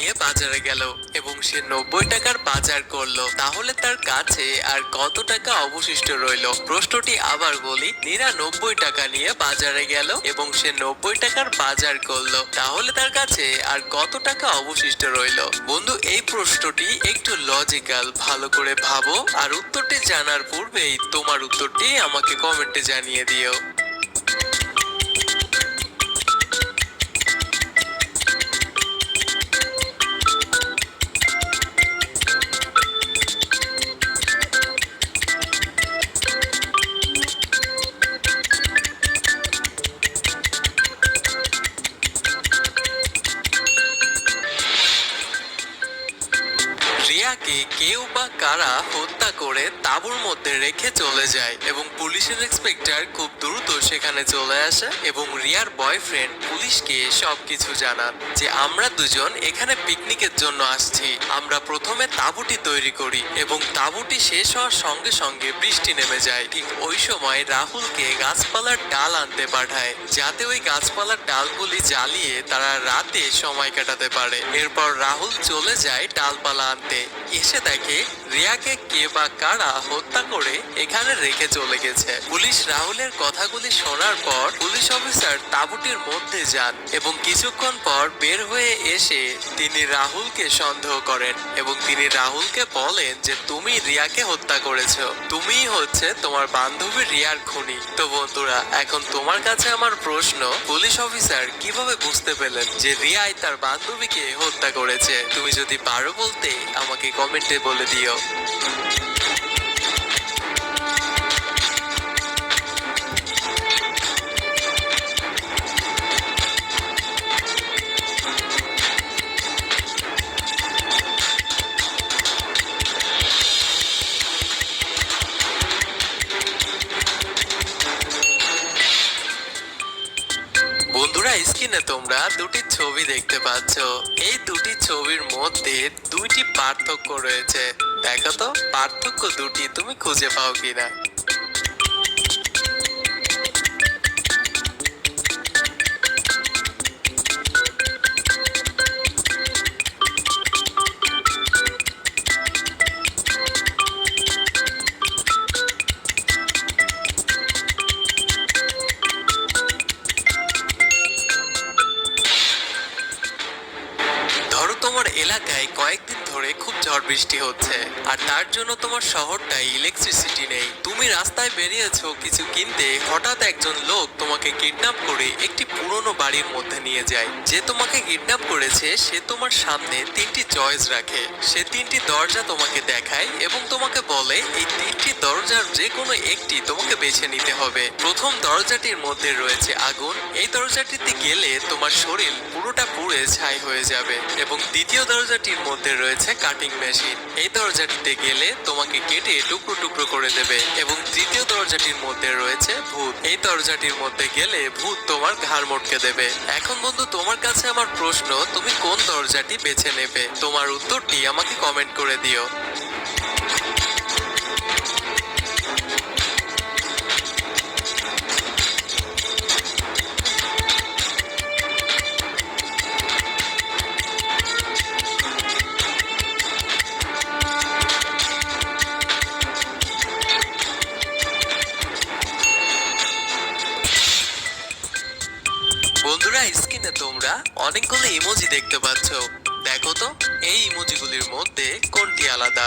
নিয়ে বাজারে গেল এবং সে নব্বই টাকার বাজার করল। তাহলে তার কাছে আর কত টাকা অবশিষ্ট রইল? প্রশ্নটি আবার বলি নিরানব্বই টাকা নিয়ে বাজারে গেল এবং সে নব্বই টাকার বাজার করল। তাহলে তার কাছে আর কত টাকা অবশিষ্ট রইল? বন্ধু, এই প্রশ্নটি একটু লজিক্যাল ভালো করে ভাবো। আর উত্তরটি জানার পূর্বেই তোমার উত্তরটি আমাকে কমেন্টে জানিয়ে দিও। রিয়াকে কেউ বা কারা হত্যা করে তাঁবুর মধ্যে রেখে চলে যায় এবং পুলিশের ইন্সপেক্টর খুব দ্রুত সেখানে চলে আসে এবং রিয়ার বয়ফ্রেন্ড পুলিশকে সবকিছু জানান যে, আমরা দুজন এখানে পিকনিকের জন্য আসছি। আমরা প্রথমে তাঁবুটি তৈরি করি এবং তাঁবুটি শেষ হওয়ার সঙ্গে সঙ্গে বৃষ্টি নেমে যায়। ঠিক ওই সময় রাহুলকে গাছপালার ডাল আনতে পাঠায়, যাতে ওই গাছপালার ডালগুলি জ্বালিয়ে তারা রাতে সময় কাটাতে পারে। এরপর রাহুল চলে যায় ডালপালা আনতে। এসে দেখে রিয়াকে কে বা কারা হত্যা করে এখানে রেখে চলে গেছে। পুলিশ রাহুলের কথাগুলি শোনার পর পুলিশ অফিসার তাঁবুটির মধ্যে যান এবং কিছুক্ষণ পর বের হয়ে এসে তিনি রাহুলকে সন্দেহ করেন এবং তিনি রাহুলকে বলেন যে, তুমি রিয়াকে হত্যা করেছ। তুমিই হচ্ছে তোমার বান্ধবী রিয়ার খুনি। তো বন্ধুরা, এখন তোমার কাছে আমার প্রশ্ন, পুলিশ অফিসার কীভাবে বুঝতে পেলেন যে রিয়াই তার বান্ধবীকে হত্যা করেছে? তুমি যদি পারো বলতে আমাকে কমেন্টে বলে দিও। স্ক্রিনে তোমরা দুটি ছবি দেখতে পাচ্ছ। এই দুটি ছবির মধ্যে দুইটি পার্থক্য রয়েছে। দেখো তো, পার্থক্য দুটি তুমি খুঁজে পাও কিনা? এলাকায় কয়েকদিন ধরে খুব ঝড় বৃষ্টি হচ্ছে। আর তার জন্য তোমার শহরটায় ইলেকট্রিসিটি নেই। তুমি রাস্তায় বেরিয়েছো কিছু কিনতে, হঠাৎ একজন লোক তোমাকে কিডন্যাপ করে একটি পুরনো বাড়ির মধ্যে নিয়ে যায়। যে তোমাকে কিডন্যাপ করেছে, সে তোমার সামনে তিনটি চয়েস রাখে। সে তিনটি দরজা তোমাকে দেখায় এবং তোমাকে বলে, এই তিনটি দরজার যে কোনো একটি তোমাকে বেছে নিতে হবে। প্রথম দরজাটির মধ্যে রয়েছে আগুন। এই দরজাটিতে গেলে তোমার শরীর পুরোটা পুড়ে ছাই হয়ে যাবে এবং দ্বিতীয় দরজাটির মধ্যে রয়েছে কাটিং মেশিন এই দরজাটিতে গেলে তোমাকে কেটে টুকরো টুকরো করে দেবে এবং তৃতীয় দরজাটির মধ্যে রয়েছে ভূত। এই দরজাটির মধ্যে গেলে ভূত তোমার ঘাড় মটকে দেবে। এখন বন্ধু, তোমার কাছে আমার প্রশ্ন, তুমি কোন দরজাটি বেছে নেবে? তোমার উত্তরটি আমাকে কমেন্ট করে দিও। বন্ধুরা স্ক্রিনে তোমরা অনেকগুলো ইমোজি দেখতে পাচ্ছ। দেখো তো এই ইমোজিগুলির মধ্যে কোনটি আলাদা?